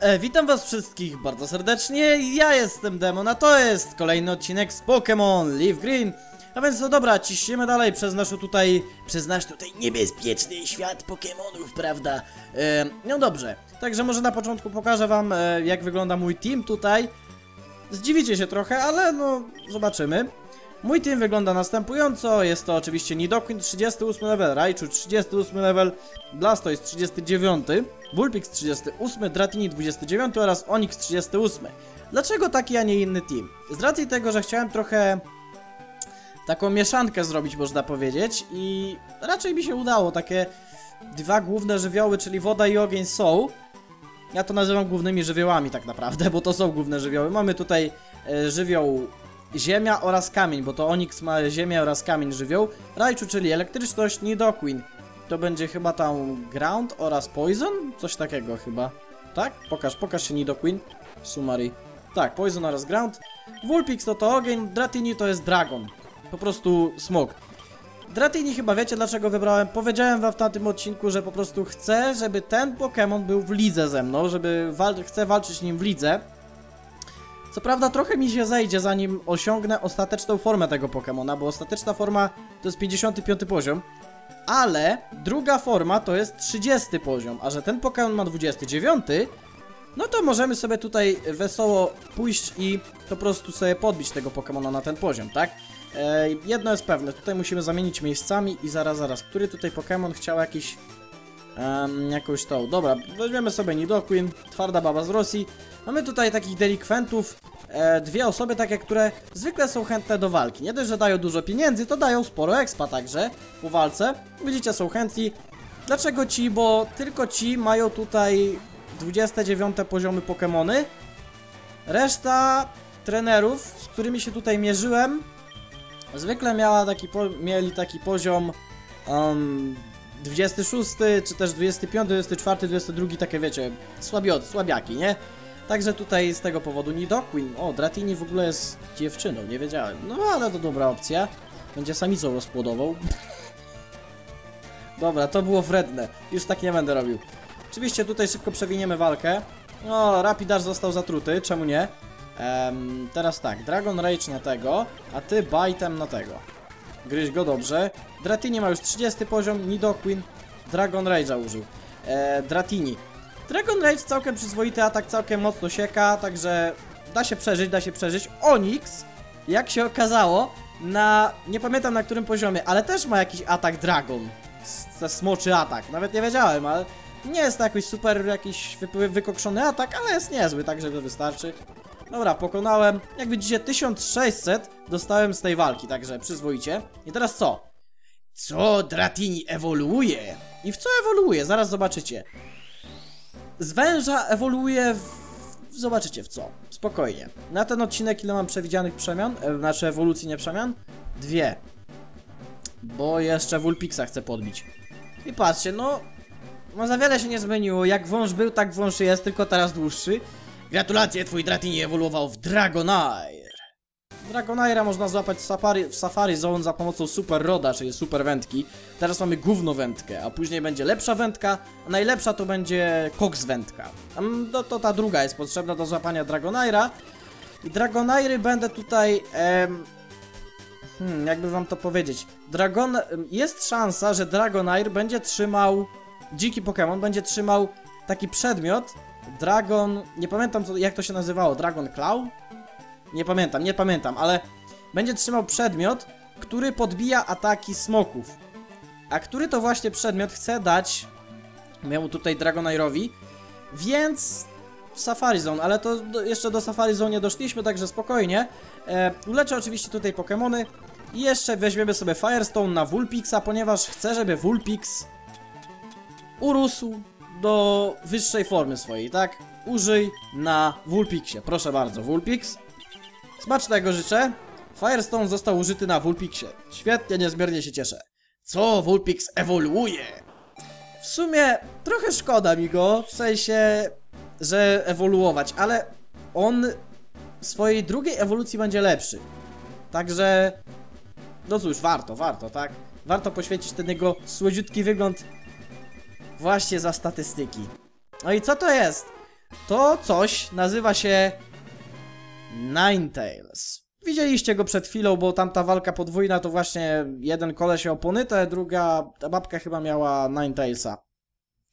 E, witam was wszystkich bardzo serdecznie, ja jestem Demon, a to jest kolejny odcinek z Pokémon Leaf Green. A więc no dobra, ciśniemy dalej przez nasz tutaj, przez nasz tutaj niebezpieczny świat Pokémonów, prawda? E, no dobrze, także może na początku pokażę wam e, jak wygląda mój team tutaj. Zdziwicie się trochę, ale no zobaczymy. Mój team wygląda następująco, jest to oczywiście Nidoqueen 38 level, Raichu 38 level, Blastoise 39, Vulpix 38, Dratini 29 oraz Onix 38. Dlaczego taki, a nie inny team? Z racji tego, że chciałem trochę taką mieszankę zrobić, można powiedzieć i raczej mi się udało, takie dwa główne żywioły, czyli woda i ogień są. Ja to nazywam głównymi żywiołami tak naprawdę, bo to są główne żywioły. Mamy tutaj e, żywioł ziemia oraz kamień, bo to Onyx ma ziemię oraz kamień żywioł. Raichu, czyli elektryczność, Nidoqueen. To będzie chyba tam ground oraz poison? Coś takiego chyba. Tak? Pokaż, pokaż się Nidoqueen. Summary. Tak, poison oraz ground. Vulpix to to ogień, Dratini to jest dragon. Po prostu smog. Dratini chyba wiecie dlaczego wybrałem. Powiedziałem wam w tamtym odcinku, że po prostu chcę, żeby ten Pokémon był w lidze ze mną, żeby wal chcę walczyć nim w lidze. Co prawda trochę mi się zejdzie zanim osiągnę ostateczną formę tego Pokemona, bo ostateczna forma to jest 55 poziom. Ale druga forma to jest 30 poziom, a że ten Pokémon ma 29, no to możemy sobie tutaj wesoło pójść i po prostu sobie podbić tego Pokemona na ten poziom, tak? E, jedno jest pewne, tutaj musimy zamienić miejscami i zaraz, zaraz, który tutaj Pokémon chciał jakiś um, jakąś tą. Dobra, weźmiemy sobie Nidoqueen, twarda baba z Rosji. Mamy tutaj takich delikwentów, e, dwie osoby takie, które zwykle są chętne do walki. Nie dość, że dają dużo pieniędzy, to dają sporo expa także po walce. Widzicie, są chętni. Dlaczego ci? Bo tylko ci mają tutaj 29 poziomy Pokémony. Reszta trenerów, z którymi się tutaj mierzyłem, zwykle miała taki mieli taki poziom um, 26, czy też 25, 24, 22, takie wiecie, słabiot, słabiaki, nie? Także tutaj z tego powodu Nidoqueen. O, Dratini w ogóle jest dziewczyną, nie wiedziałem. No ale to dobra opcja. Będzie samicą rozpłodową. dobra, to było wredne. Już tak nie będę robił. Oczywiście tutaj szybko przewiniemy walkę. No, Rapidash został zatruty, czemu nie? Ehm, teraz tak, Dragon Rage na tego, a ty Bajtem na tego. Gryź go dobrze. Dratini ma już 30 poziom, Nidoqueen Dragon Rage'a użył. Eee, Dratini. Dragon Rage całkiem przyzwoity atak, całkiem mocno sieka, także da się przeżyć, da się przeżyć. Onyx, jak się okazało, na... nie pamiętam na którym poziomie, ale też ma jakiś atak Dragon. Smoczy atak, nawet nie wiedziałem, ale nie jest to jakiś super, jakiś wy wykokszony atak, ale jest niezły, także to wystarczy. Dobra, pokonałem. Jak widzicie, 1600 dostałem z tej walki, także przyzwoicie. I teraz co? Co Dratini ewoluuje? I w co ewoluuje? Zaraz zobaczycie. Z węża ewoluuje w... Zobaczycie w co. Spokojnie. Na ten odcinek ile mam przewidzianych przemian? E, znaczy ewolucji, nie przemian? Dwie. Bo jeszcze Vulpixa chcę podbić. I patrzcie, no... No za wiele się nie zmieniło. Jak wąż był, tak wąż jest, tylko teraz dłuższy. Gratulacje, twój Dratini ewoluował w Dragonair. Dragonaira można złapać w Safari, w Safari Zone za pomocą Super Roda, czyli Super Wędki. Teraz mamy gówno wędkę, a później będzie lepsza wędka, a najlepsza to będzie Cox wędka. To, to ta druga jest potrzebna do złapania Dragonaira. I Dragonairy będę tutaj... Em, hmm, jakby wam to powiedzieć. Dragon... Jest szansa, że Dragonair będzie trzymał... Dziki Pokémon będzie trzymał taki przedmiot, Dragon... Nie pamiętam co, jak to się nazywało. Dragon Claw? Nie pamiętam, nie pamiętam, ale będzie trzymał przedmiot, który podbija ataki smoków. A który to właśnie przedmiot chce dać miał tutaj Dragonairowi, więc Safari Zone, ale to do, jeszcze do Safari Zone nie doszliśmy, także spokojnie. E, uleczę oczywiście tutaj Pokémony i jeszcze weźmiemy sobie Firestone na Vulpixa, ponieważ chcę, żeby Vulpix urósł do wyższej formy swojej, tak? Użyj na Vulpixie. Proszę bardzo, Vulpix. Smacznego życzę. Firestone został użyty na Vulpixie. Świetnie, niezmiernie się cieszę. Co Vulpix ewoluuje? W sumie trochę szkoda mi go, w sensie, że ewoluować, ale on w swojej drugiej ewolucji będzie lepszy. Także, no cóż, warto, warto, tak? Warto poświęcić ten jego słodziutki wygląd właśnie za statystyki. No i co to jest? To coś nazywa się Ninetales. Widzieliście go przed chwilą, bo tamta walka podwójna to właśnie jeden koleś miał ponytę, druga, ta babka chyba miała Ninetailsa.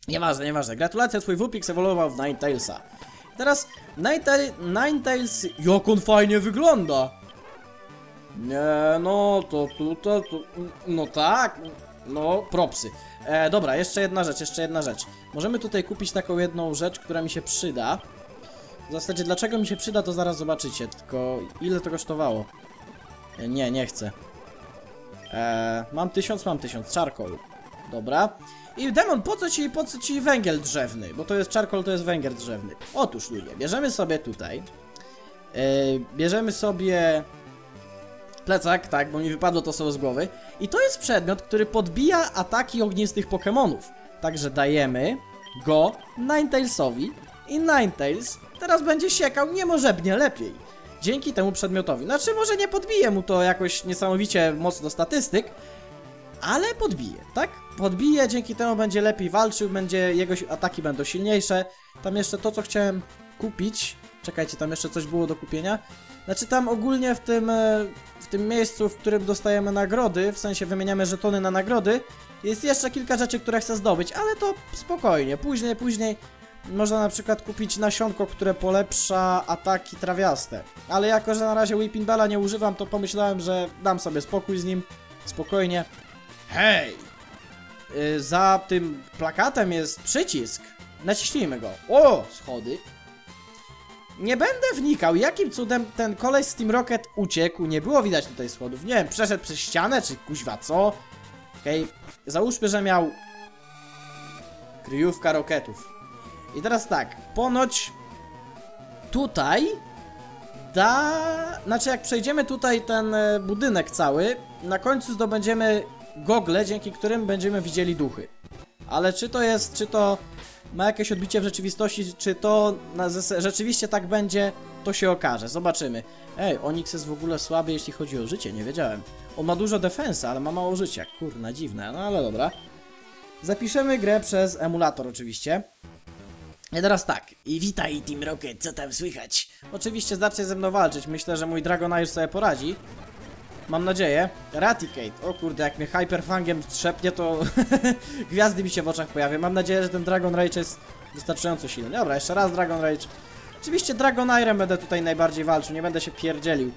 Nieważne, nieważne. Gratulacje, twój Wupix ewoluował w Ninetailsa. Teraz Ninetail, Ninetails, jak on fajnie wygląda! Nie, no to tutaj, to, no tak, no propsy. E, dobra, jeszcze jedna rzecz, jeszcze jedna rzecz. Możemy tutaj kupić taką jedną rzecz, która mi się przyda. W zasadzie dlaczego mi się przyda, to zaraz zobaczycie, tylko ile to kosztowało? E, nie, nie chcę. E, mam tysiąc, mam tysiąc, charcoal. Dobra. I demon, po co ci, po co ci węgiel drzewny? Bo to jest charcoal, to jest węgiel drzewny. Otóż ludzie, bierzemy sobie tutaj. E, bierzemy sobie plecak, tak, bo mi wypadło to sobie z głowy. I to jest przedmiot, który podbija ataki ognistych Pokémonów. Także dajemy go Ninetailsowi i Ninetails teraz będzie siekał niemożebnie lepiej. Dzięki temu przedmiotowi. Znaczy, może nie podbije mu to jakoś niesamowicie mocno statystyk, ale podbije, tak? Podbije, dzięki temu będzie lepiej walczył, będzie jego ataki będą silniejsze. Tam jeszcze to, co chciałem kupić. Czekajcie, tam jeszcze coś było do kupienia. Znaczy tam ogólnie w tym, e, w tym miejscu, w którym dostajemy nagrody, w sensie wymieniamy żetony na nagrody, jest jeszcze kilka rzeczy, które chcę zdobyć, ale to spokojnie, później, później można na przykład kupić nasionko, które polepsza ataki trawiaste. Ale jako, że na razie Whipping Bella nie używam, to pomyślałem, że dam sobie spokój z nim, spokojnie. Hej! Y, za tym plakatem jest przycisk. Naciśnijmy go. O, schody. Nie będę wnikał, jakim cudem ten koleś z Team Rocket uciekł. Nie było widać tutaj schodów. Nie wiem, przeszedł przez ścianę, czy kuźwa co? Okej, załóżmy, że miał kryjówka roketów. I teraz tak, ponoć tutaj da... Znaczy jak przejdziemy tutaj ten e, budynek cały, na końcu zdobędziemy gogle, dzięki którym będziemy widzieli duchy. Ale czy to jest, czy to ma jakieś odbicie w rzeczywistości, czy to rzeczywiście tak będzie, to się okaże. Zobaczymy. Ej, Onyx jest w ogóle słaby, jeśli chodzi o życie, nie wiedziałem. On ma dużo defensa, ale ma mało życia. Kurna, dziwne, no ale dobra. Zapiszemy grę przez emulator oczywiście. I teraz tak, i witaj Team Rocket, co tam słychać? Oczywiście zacznę ze mną walczyć, myślę, że mój Dragonair sobie poradzi. Mam nadzieję. Raticate, o kurde, jak mnie Hyperfangiem strzepnie, to gwiazdy mi się w oczach pojawią. Mam nadzieję, że ten Dragon Rage jest wystarczająco silny. Dobra, jeszcze raz Dragon Rage. Oczywiście Dragonairem będę tutaj najbardziej walczył, nie będę się pierdzielił.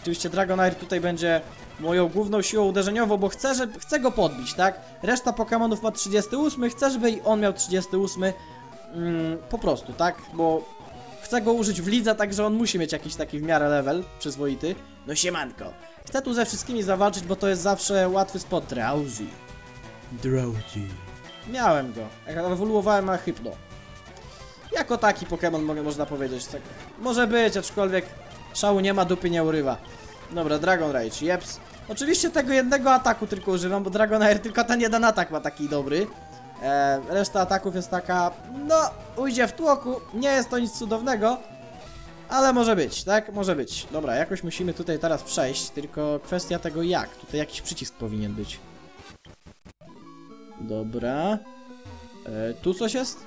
Oczywiście Dragonair tutaj będzie moją główną siłą uderzeniową, bo chcę, żeby, chcę go podbić, tak? Reszta Pokémonów ma 38, chcę, żeby i on miał 38. Mm, po prostu, tak? Bo chcę go użyć w lidze, także on musi mieć jakiś taki w miarę level przyzwoity. No siemanko. Chcę tu ze wszystkimi zawalczyć, bo to jest zawsze łatwy spot. Drowsy. Drowsy. Miałem go. Jak ewoluowałem na Hypno. Jako taki Pokémon mogę, można powiedzieć. Tak. Może być, aczkolwiek szału nie ma, dupy nie urywa. Dobra, Dragon Rage, jeps. Oczywiście tego jednego ataku tylko używam, bo Dragonair tylko ten jeden atak ma taki dobry. E, reszta ataków jest taka, no, ujdzie w tłoku, nie jest to nic cudownego, ale może być, tak? Może być. Dobra, jakoś musimy tutaj teraz przejść, tylko kwestia tego jak. Tutaj jakiś przycisk powinien być. Dobra. E, tu coś jest?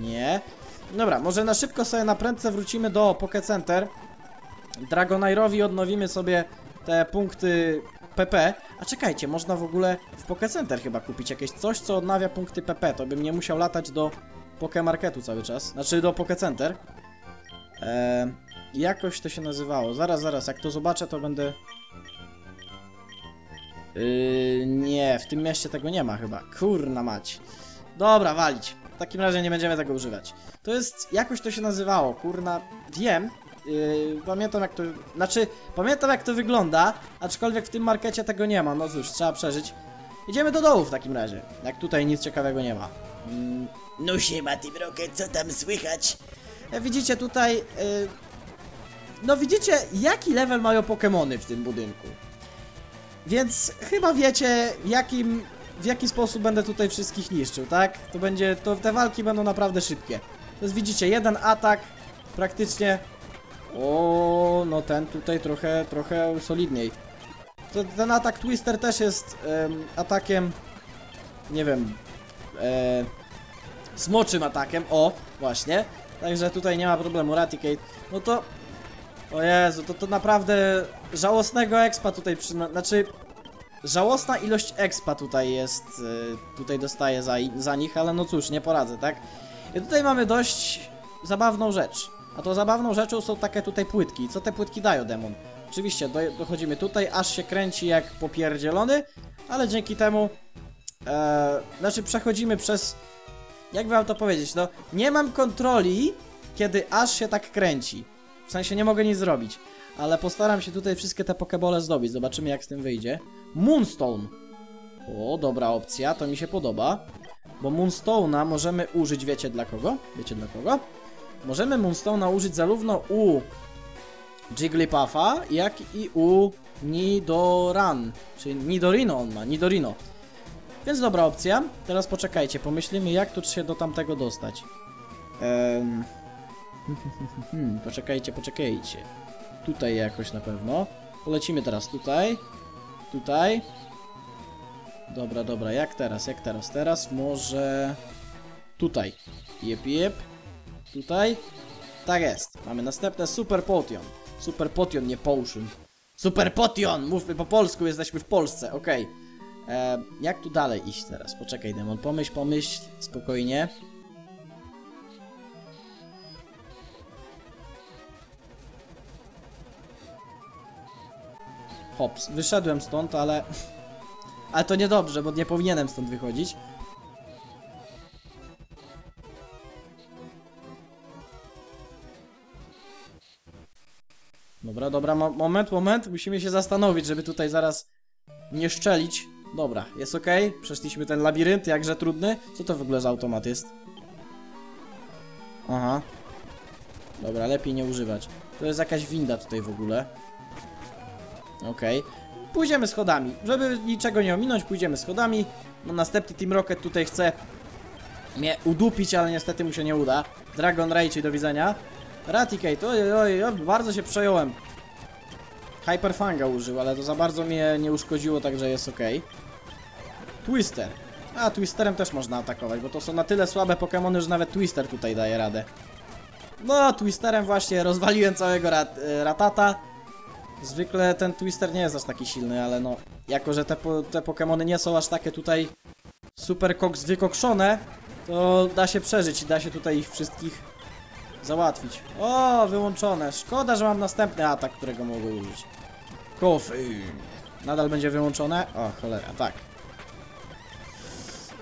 Nie. Dobra, może na szybko sobie na prędce wrócimy do Poké Center. Dragonairowi odnowimy sobie te punkty PP. A czekajcie, można w ogóle w Poké Center chyba kupić jakieś coś, co odnawia punkty PP. To bym nie musiał latać do Poké Marketu cały czas. Znaczy do Poké Center. Eee, jakoś to się nazywało. Zaraz, zaraz, jak to zobaczę, to będę... Yy, nie, w tym mieście tego nie ma chyba. Kurna mać. Dobra, walić. W takim razie nie będziemy tego używać. To jest, jakoś to się nazywało, kurna, wiem. Yy, pamiętam jak to, znaczy, pamiętam jak to wygląda, aczkolwiek w tym markecie tego nie ma, no cóż, trzeba przeżyć. Idziemy do dołu w takim razie, jak tutaj nic ciekawego nie ma. Mm, No siema, Team Rocket, co tam słychać? Widzicie tutaj. y, No widzicie, jaki level mają Pokémony w tym budynku. Więc chyba wiecie, jakim, w jaki sposób będę tutaj wszystkich niszczył, tak? To będzie. To te walki będą naprawdę szybkie. Jest widzicie, jeden atak praktycznie. O, no ten tutaj trochę, trochę solidniej. Ten atak Twister też jest em, atakiem. Nie wiem. E, smoczym atakiem, o, właśnie. Także tutaj nie ma problemu, Raticate. No to... O Jezu, to, to naprawdę żałosnego expa tutaj przyna... Znaczy... Żałosna ilość expa tutaj jest, y, tutaj dostaję za, za nich, ale no cóż, nie poradzę, tak? I tutaj mamy dość zabawną rzecz. A to zabawną rzeczą są takie tutaj płytki. Co te płytki dają, demon? Oczywiście, do, dochodzimy tutaj, aż się kręci jak popierdzielony, ale dzięki temu, e, znaczy przechodzimy przez, jak wam to powiedzieć, no, nie mam kontroli, kiedy aż się tak kręci. W sensie nie mogę nic zrobić, ale postaram się tutaj wszystkie te pokebole zdobyć, zobaczymy jak z tym wyjdzie. Moonstone. O, dobra opcja, to mi się podoba. Bo Moonstone'a możemy użyć, wiecie dla kogo? Wiecie dla kogo? Możemy Moonstone'a użyć zarówno u Jigglypuffa, jak i u Nidoran. Czyli Nidorino on ma, Nidorino. Więc dobra opcja. Teraz poczekajcie, pomyślimy jak tu się do tamtego dostać. Ehm... Hmm, poczekajcie, poczekajcie. Tutaj jakoś na pewno. Polecimy teraz tutaj. Tutaj. Dobra, dobra, jak teraz, jak teraz? Teraz może... Tutaj. Jep, jep. Tutaj. Tak jest. Mamy następne Super Potion. Super Potion, nie Potion. Super Potion! Mówmy po polsku, jesteśmy w Polsce, okej. E, Jak tu dalej iść teraz? Poczekaj, Demon, pomyśl, pomyśl, spokojnie. Hops, wyszedłem stąd, ale... Ale to niedobrze, bo nie powinienem stąd wychodzić. Dobra, dobra, mo moment, moment. Musimy się zastanowić, żeby tutaj zaraz nie szczelić. Dobra, jest ok. Przeszliśmy ten labirynt, jakże trudny. Co to w ogóle za automat jest? Aha. Dobra, lepiej nie używać. To jest jakaś winda tutaj w ogóle. Okej. Pójdziemy schodami. Żeby niczego nie ominąć, pójdziemy schodami. No, następny Team Rocket tutaj chce mnie udupić, ale niestety mu się nie uda. Dragon Rage, do widzenia. Raticate, oj, oj, bardzo się przejąłem. Hyperfanga użył, ale to za bardzo mnie nie uszkodziło, także jest ok. Twister. A, Twisterem też można atakować, bo to są na tyle słabe Pokémony, że nawet Twister tutaj daje radę. No, Twisterem właśnie rozwaliłem całego rat, e, Ratata. Zwykle ten Twister nie jest aż taki silny, ale no, jako że te, po, te Pokémony nie są aż takie tutaj super koks wykokszone, to da się przeżyć i da się tutaj ich wszystkich załatwić. O, wyłączone. Szkoda, że mam następny atak, którego mogę użyć. Coffee. Nadal będzie wyłączone? O, cholera, tak.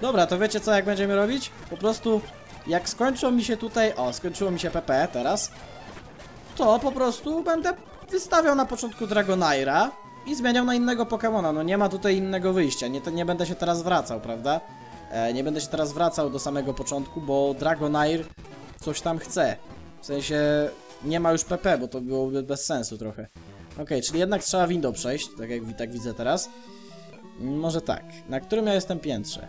Dobra, to wiecie co, jak będziemy robić? Po prostu, jak skończą mi się tutaj... O, skończyło mi się PP teraz. To po prostu będę wystawiał na początku Dragonaira i zmieniał na innego Pokemona. No nie ma tutaj innego wyjścia. Nie, nie będę się teraz wracał, prawda? E, nie będę się teraz wracał do samego początku, bo Dragonair coś tam chce. W sensie nie ma już PP, bo to byłoby bez sensu trochę. Okej, czyli jednak trzeba window przejść, tak jak tak widzę teraz. Może tak. Na którym ja jestem piętrze?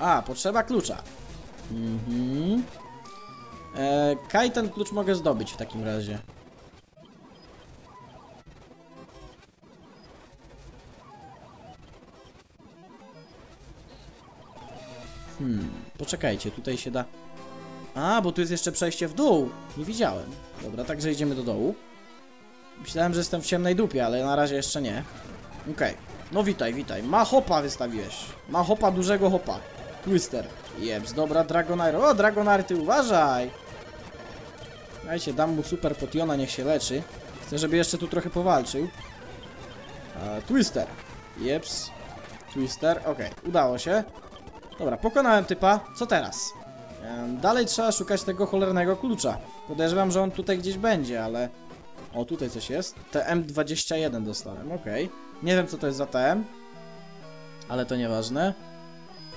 A, potrzeba klucza. Mhm. E, Kaj ten klucz mogę zdobyć w takim razie. Hmm, poczekajcie, tutaj się da... A, bo tu jest jeszcze przejście w dół. Nie widziałem. Dobra, także idziemy do dołu. Myślałem, że jestem w ciemnej dupie, ale na razie jeszcze nie. Okej. No witaj, witaj. Ma hopa wystawiłeś. Ma hopa, dużego hopa. Twister. Jeps, dobra, Dragonair. O, Dragonair, ty uważaj! Dajcie, dam mu super potiona, niech się leczy. Chcę, żeby jeszcze tu trochę powalczył. E, Twister. Jeps. Twister, okej, udało się. Dobra, pokonałem typa. Co teraz? Em, Dalej trzeba szukać tego cholernego klucza. Podejrzewam, że on tutaj gdzieś będzie, ale... O, tutaj coś jest. TM21 dostałem, okej. Nie wiem, co to jest za TM. Ale to nieważne.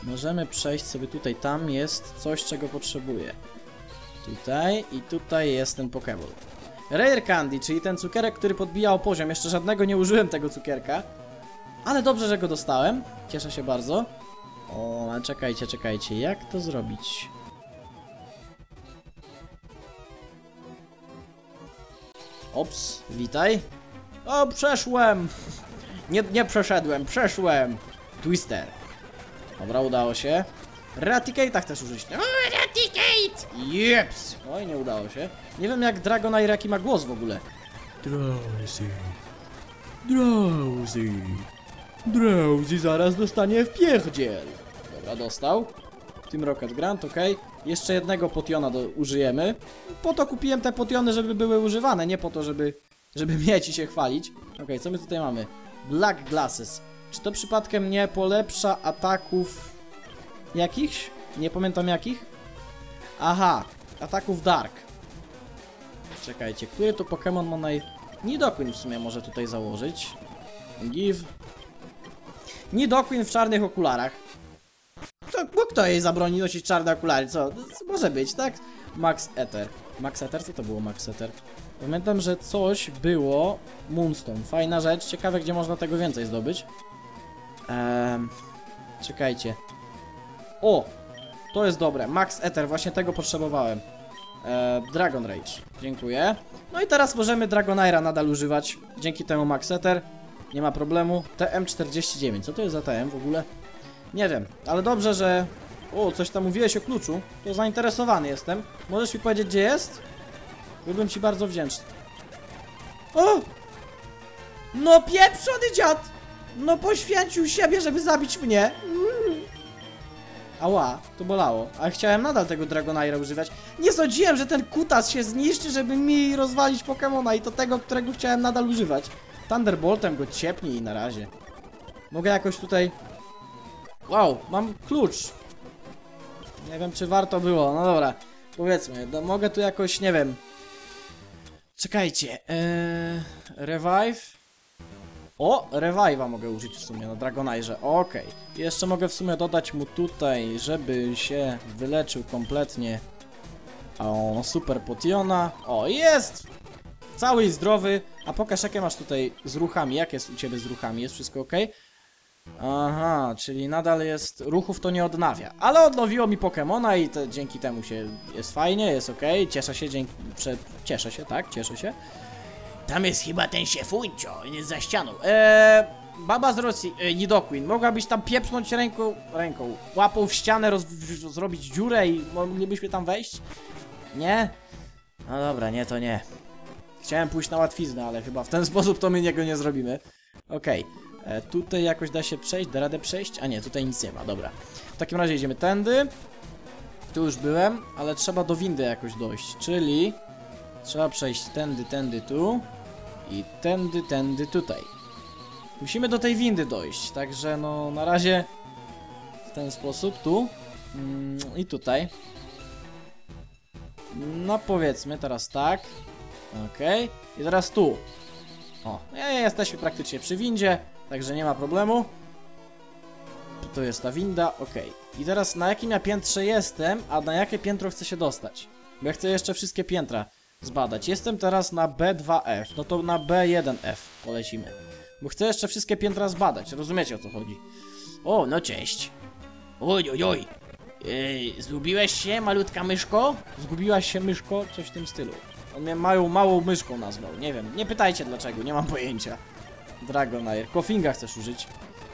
Możemy przejść sobie tutaj. Tam jest coś, czego potrzebuję. Tutaj i tutaj jest ten Pokéball. Rare Candy, czyli ten cukierek, który podbija o poziom. Jeszcze żadnego nie użyłem tego cukierka. Ale dobrze, że go dostałem. Cieszę się bardzo. O, ale czekajcie, czekajcie. Jak to zrobić? Ops, witaj. O, przeszłem! Nie, nie przeszedłem, przeszłem! Twister. Dobra, udało się. Raticate'a chcesz użyć. No, Eradicate! jeps! Oj, nie udało się. Nie wiem jak Dragonair jaki ma głos w ogóle. Drowsy. Drowsy. Drowsy zaraz dostanie w pierdziel. Dobra, dostał. Team Rocket Grant, ok. Jeszcze jednego potiona do, użyjemy. Po to kupiłem te potiony, żeby były używane, nie po to, żeby, żeby mieć i się chwalić. Ok, co my tutaj mamy? Black Glasses. Czy to przypadkiem nie polepsza ataków jakichś? Nie pamiętam jakich. Aha, ataków Dark. Czekajcie, który to Pokémon ma naj... Nidoqueen w sumie może tutaj założyć. Give. Nidoqueen w czarnych okularach. Kto, bo kto jej zabroni nosić czarne okulary? Co? Co Może być, tak? Max Ether. Max Ether? Co to było Max Ether? Pamiętam, że coś było... Moonstone. Fajna rzecz. Ciekawe, gdzie można tego więcej zdobyć. Ehm... Czekajcie. O! To jest dobre. Max Ether, właśnie tego potrzebowałem. E, Dragon Rage. Dziękuję. No i teraz możemy Dragonaira nadal używać. Dzięki temu Max Ether. Nie ma problemu. TM49. Co to jest za TM w ogóle? Nie wiem, ale dobrze, że... O, coś tam mówiłeś o kluczu. To zainteresowany jestem. Możesz mi powiedzieć, gdzie jest? Byłbym ci bardzo wdzięczny. O! No pieprzony dziad! No poświęcił siebie, żeby zabić mnie. Ała, to bolało. Ale chciałem nadal tego Dragonaira używać. Nie sądziłem, że ten kutas się zniszczy, żeby mi rozwalić Pokemona i to tego, którego chciałem nadal używać. Thunderboltem go ciepnij na razie. Mogę jakoś tutaj... Wow, mam klucz. Nie wiem, czy warto było. No dobra, powiedzmy. No, mogę tu jakoś, nie wiem... Czekajcie. Eee, revive. O, revive'a mogę użyć w sumie na Dragonairze. Okej. Jeszcze mogę w sumie dodać mu tutaj, żeby się wyleczył kompletnie. O, super potiona. O, jest! Cały i zdrowy. A pokaż, jakie masz tutaj z ruchami. Jak jest u ciebie z ruchami? Jest wszystko ok? Aha, czyli nadal jest... Ruchów to nie odnawia. Ale odnowiło mi Pokemona i to, dzięki temu się... Jest fajnie, jest ok. Cieszę się, dzięki... Prze... Cieszę się, tak? Cieszę się. Tam jest chyba ten szefuńcio, on jest za ścianą. Eee, baba z Rosji, e, Nidoqueen, mogłabyś tam pieprznąć ręką, ręką, łapą w ścianę, roz, zrobić dziurę i moglibyśmy tam wejść? Nie? No dobra, nie, to nie. Chciałem pójść na łatwiznę, ale chyba w ten sposób to my niego nie zrobimy. Okej, e, tutaj jakoś da się przejść, da radę przejść? A nie, tutaj nic nie ma, dobra. W takim razie idziemy tędy. Tu już byłem, ale trzeba do windy jakoś dojść, czyli... Trzeba przejść tędy, tędy, tu. I tędy, tędy, tutaj. Musimy do tej windy dojść, także no na razie w ten sposób, tu mm, i tutaj. No powiedzmy teraz tak. Okej. I teraz tu. O, e, jesteśmy praktycznie przy windzie, także nie ma problemu. Tu jest ta winda, okej. I teraz na jakim ja piętrze jestem, a na jakie piętro chcę się dostać? Bo ja chcę jeszcze wszystkie piętra zbadać. Jestem teraz na B2F, no to na B1F polecimy. Bo chcę jeszcze wszystkie piętra zbadać, rozumiecie o co chodzi. O, no cześć. Oj, oj, oj. Ej, zgubiłeś się, malutka myszko? Zgubiłaś się myszko? Coś w tym stylu. On mnie małą, małą myszką nazwał, nie wiem, nie pytajcie dlaczego, nie mam pojęcia. Dragonair, Kofinga chcesz użyć?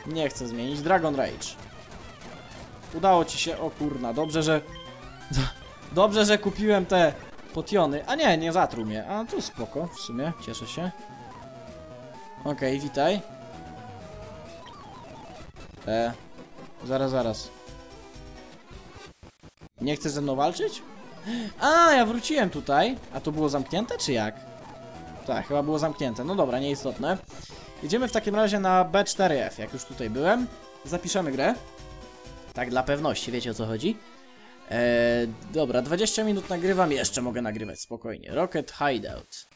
Nie chcę zmienić, Dragon Rage. Udało ci się, o kurna, dobrze, że... Dobrze, że kupiłem te potiony. A nie, nie zatruł mnie. A to spoko, w sumie, cieszę się. Okej, witaj. E, zaraz, zaraz. Nie chcesz ze mną walczyć? A, ja wróciłem tutaj. A to było zamknięte, czy jak? Tak, chyba było zamknięte. No dobra, nieistotne. Idziemy w takim razie na B4F, jak już tutaj byłem. Zapiszemy grę. Tak, dla pewności, wiecie o co chodzi. Eee, dobra, 20 minut nagrywam, jeszcze mogę nagrywać spokojnie. Rocket Hideout.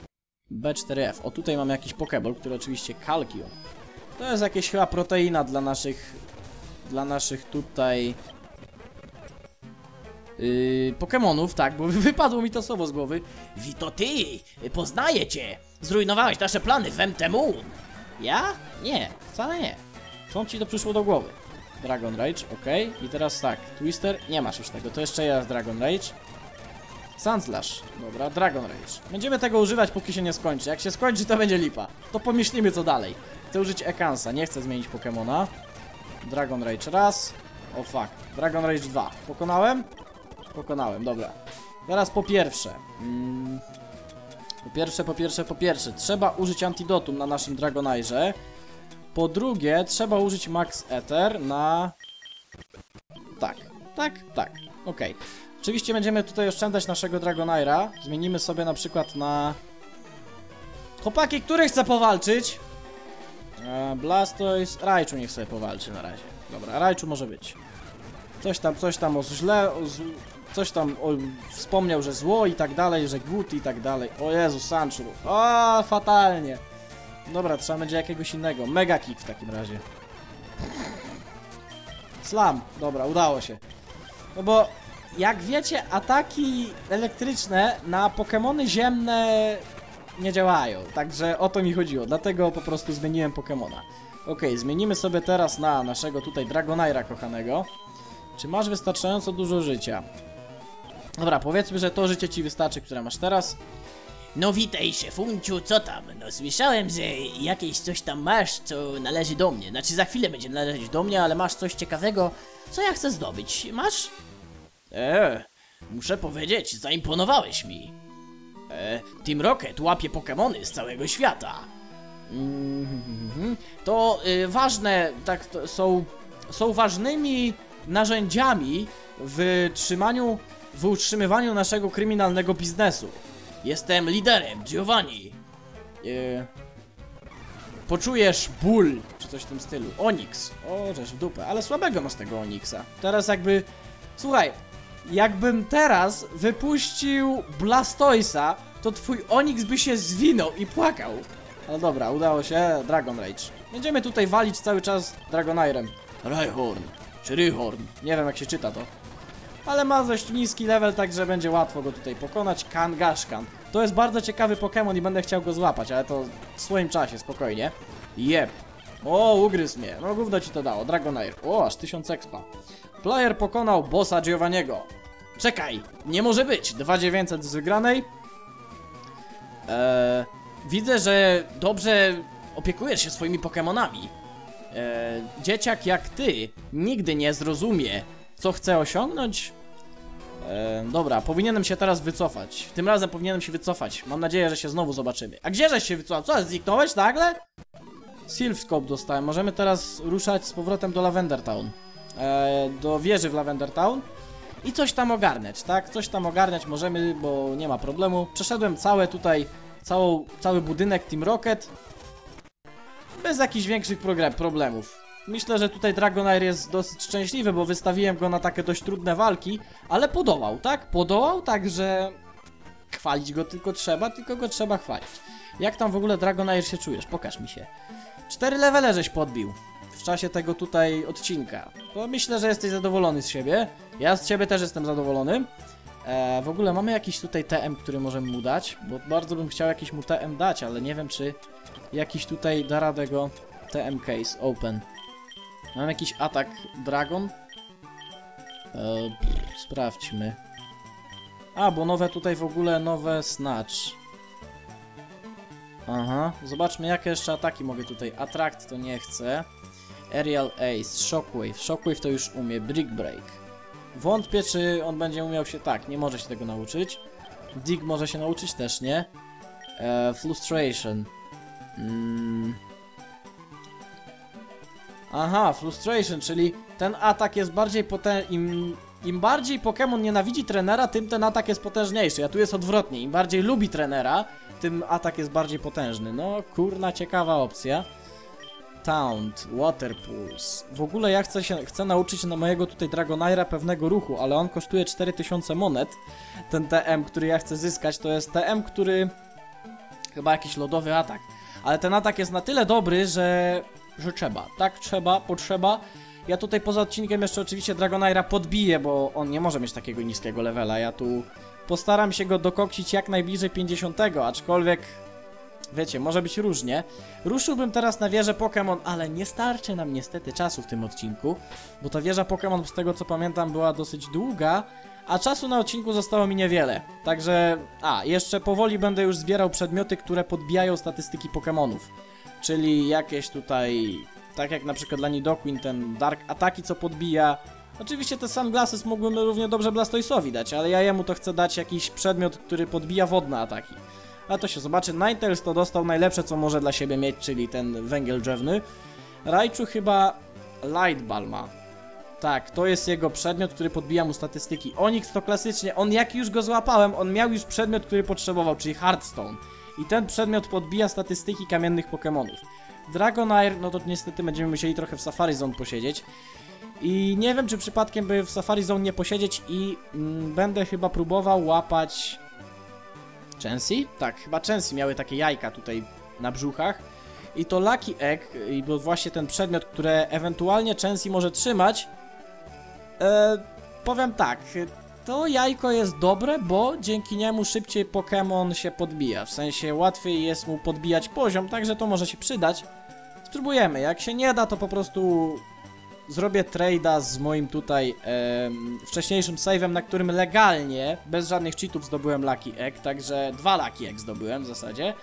B4F. O, tutaj mam jakiś Pokeball, który oczywiście Kalkion. To jest jakieś chyba proteina dla naszych... Dla naszych tutaj... Yy, Pokemonów, tak, bo wypadło mi to słowo z głowy. Wi to ty. Zrujnowałeś nasze plany w MT Moon. Ja? Nie, wcale nie. Co ci to przyszło do głowy? Dragon Rage, ok. I teraz tak, Twister, nie masz już tego, to jeszcze raz Dragon Rage. Sandslash, dobra, Dragon Rage. Będziemy tego używać, póki się nie skończy. Jak się skończy, to będzie lipa. To pomyślimy, co dalej. Chcę użyć Ekansa, nie chcę zmienić Pokemona. Dragon Rage raz. O fuck. Dragon Rage 2. Pokonałem? Pokonałem, dobra. Teraz po pierwsze. Mm, po pierwsze, po pierwsze, po pierwsze. Trzeba użyć antidotum na naszym Dragonirze. Po drugie, trzeba użyć Max Ether na... Tak, tak, tak. Okej. Oczywiście będziemy tutaj oszczędzać naszego Dragonira. Zmienimy sobie na przykład na... Chłopaki, który chce powalczyć? E, Blastoise, Raichu niech sobie powalczy na razie. Dobra, Raichu może być. Coś tam, coś tam o źle, o z... coś tam o... wspomniał, że zło i tak dalej, że głód i tak dalej. O Jezu, Sancho. O, fatalnie. Dobra, trzeba będzie jakiegoś innego. Mega kick w takim razie. Slam. Dobra, udało się. No bo jak wiecie, ataki elektryczne na Pokémony ziemne nie działają. Także o to mi chodziło. Dlatego po prostu zmieniłem Pokémona. Ok, zmienimy sobie teraz na naszego tutaj Dragonira kochanego. Czy masz wystarczająco dużo życia? Dobra, powiedzmy, że to życie ci wystarczy, które masz teraz. No witaj, szefunciu, co tam? No słyszałem, że jakieś coś tam masz, co należy do mnie. Znaczy za chwilę będzie należeć do mnie, ale masz coś ciekawego, co ja chcę zdobyć. Masz? Eee, muszę powiedzieć, zaimponowałeś mi. E, Team Rocket łapie Pokémony z całego świata. Mhm. To y, ważne, tak, to są, są ważnymi narzędziami w trzymaniu, w utrzymywaniu naszego kryminalnego biznesu. Jestem liderem, Giovanni. Y, poczujesz ból, czy coś w tym stylu. Onyx. O, żeż w dupę, ale słabego masz tego Onyxa. Teraz jakby... Słuchaj, jakbym teraz wypuścił Blastoisa, to twój Onix by się zwinął i płakał. Ale dobra, udało się. Dragon Rage. Będziemy tutaj walić cały czas Dragonirem. Rhyhorn, czy Ryhorn. Nie wiem jak się czyta to. Ale ma dość niski level, także będzie łatwo go tutaj pokonać. Kangashkan. To jest bardzo ciekawy Pokémon i będę chciał go złapać, ale to w swoim czasie, spokojnie. Jep. O, ugryzł mnie. No gówno ci to dało. Dragonair. O, aż 1000 expa. Player pokonał bossa Giovanniego. Czekaj, nie może być. 2900 z wygranej. Eee, widzę, że dobrze opiekujesz się swoimi Pokemonami. E, dzieciak jak ty nigdy nie zrozumie, co chce osiągnąć. Dobra, powinienem się teraz wycofać. Tym razem powinienem się wycofać. Mam nadzieję, że się znowu zobaczymy. A gdzieżeś się wycofał? Co, zniknąłeś nagle? Sylphscope dostałem. Możemy teraz ruszać z powrotem do Lavender Town. E, do wieży w Lavender Town. I coś tam ogarniać, tak? Coś tam ogarniać możemy, bo nie ma problemu. Przeszedłem całe tutaj, całą, cały budynek Team Rocket. Bez jakichś większych problemów. Myślę, że tutaj Dragonair jest dosyć szczęśliwy, bo wystawiłem go na takie dość trudne walki, ale podołał, tak? Podołał, także chwalić go tylko trzeba, tylko go trzeba chwalić. Jak tam w ogóle Dragonair się czujesz? Pokaż mi się. Cztery levele żeś podbił w czasie tego tutaj odcinka. To myślę, że jesteś zadowolony z siebie. Ja z ciebie też jestem zadowolony. E, w ogóle mamy jakiś tutaj TM, który możemy mu dać, bo bardzo bym chciał jakiś mu TM dać, ale nie wiem czy jakiś tutaj da radę go TM case open. Mam jakiś atak Dragon? E, pff, sprawdźmy. A, bo nowe tutaj w ogóle nowe Snatch. Aha, zobaczmy jakie jeszcze ataki mogę tutaj. Attract to nie chcę. Aerial Ace, Shockwave. Shockwave to już umie. Brick Break. Wątpię, czy on będzie umiał się... Tak, nie może się tego nauczyć. Dig może się nauczyć też, nie? E, Frustration. Mm. Aha, Frustration, czyli ten atak jest bardziej potężny. Im, Im bardziej Pokémon nienawidzi trenera, tym ten atak jest potężniejszy. A tu jest odwrotnie. Im bardziej lubi trenera, tym atak jest bardziej potężny. No, kurna, ciekawa opcja. Taunt, Water Pulse. W ogóle ja chcę, się, chcę nauczyć na mojego tutaj Dragonaira pewnego ruchu, ale on kosztuje 4000 monet. Ten TM, który ja chcę zyskać, to jest TM, który... Chyba jakiś lodowy atak. Ale ten atak jest na tyle dobry, że... że trzeba. Tak, trzeba, potrzeba. Ja tutaj poza odcinkiem jeszcze oczywiście Dragonaira podbiję, bo on nie może mieć takiego niskiego levela. Ja tu postaram się go dokoksić jak najbliżej 50, aczkolwiek wiecie, może być różnie. Ruszyłbym teraz na wieżę Pokémon, ale nie starczy nam niestety czasu w tym odcinku, bo ta wieża Pokémon z tego co pamiętam była dosyć długa, a czasu na odcinku zostało mi niewiele. Także, a, jeszcze powoli będę już zbierał przedmioty, które podbijają statystyki Pokémonów. Czyli jakieś tutaj, tak jak na przykład dla Nidoqueen ten Dark Ataki co podbija, Oczywiście te sunglasses mógłbym równie dobrze Blastoisowi dać, ale ja jemu to chcę dać jakiś przedmiot, który podbija wodne ataki. A to się zobaczy. Ninetales to dostał najlepsze, co może dla siebie mieć, czyli ten węgiel drzewny. Raichu chyba Light Ball ma. Tak, to jest jego przedmiot, który podbija mu statystyki. Onyx to klasycznie, on jak już go złapałem, on miał już przedmiot, który potrzebował, czyli Hearthstone. I ten przedmiot podbija statystyki kamiennych Pokémonów. Dragonair, no to niestety będziemy musieli trochę w Safari Zone posiedzieć. I nie wiem, czy przypadkiem by w Safari Zone nie posiedzieć i mm, będę chyba próbował łapać... Chancy? Tak, chyba Chancy miały takie jajka tutaj na brzuchach. I to Lucky Egg, i bo właśnie ten przedmiot, które ewentualnie Chancy może trzymać, e, powiem tak, to jajko jest dobre, bo dzięki niemu szybciej Pokémon się podbija. W sensie łatwiej jest mu podbijać poziom, także to może się przydać. Spróbujemy. Jak się nie da, to po prostu zrobię trade'a z moim tutaj em, wcześniejszym save'em, na którym legalnie, bez żadnych cheatów zdobyłem Lucky Egg, także dwa Lucky Egg zdobyłem w zasadzie.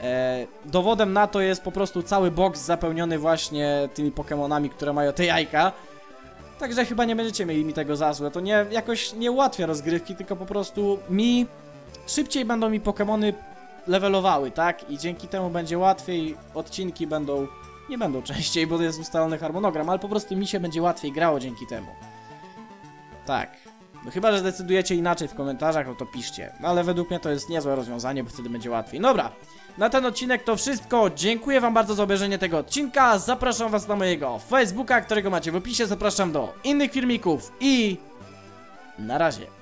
E, dowodem na to jest po prostu cały box zapełniony właśnie tymi Pokémonami, które mają te jajka. Także chyba nie będziecie mieli mi tego za złe. To nie, jakoś nie ułatwia rozgrywki, tylko po prostu mi szybciej będą mi Pokémony levelowały, tak? I dzięki temu będzie łatwiej, odcinki będą, nie będą częściej, bo jest ustalony harmonogram, ale po prostu mi się będzie łatwiej grało dzięki temu. Tak. No chyba, że zdecydujecie inaczej w komentarzach, no to piszcie. No ale według mnie to jest niezłe rozwiązanie, bo wtedy będzie łatwiej. Dobra, na ten odcinek to wszystko. Dziękuję wam bardzo za obejrzenie tego odcinka. Zapraszam was na mojego Facebooka, którego macie w opisie. Zapraszam do innych filmików i na razie.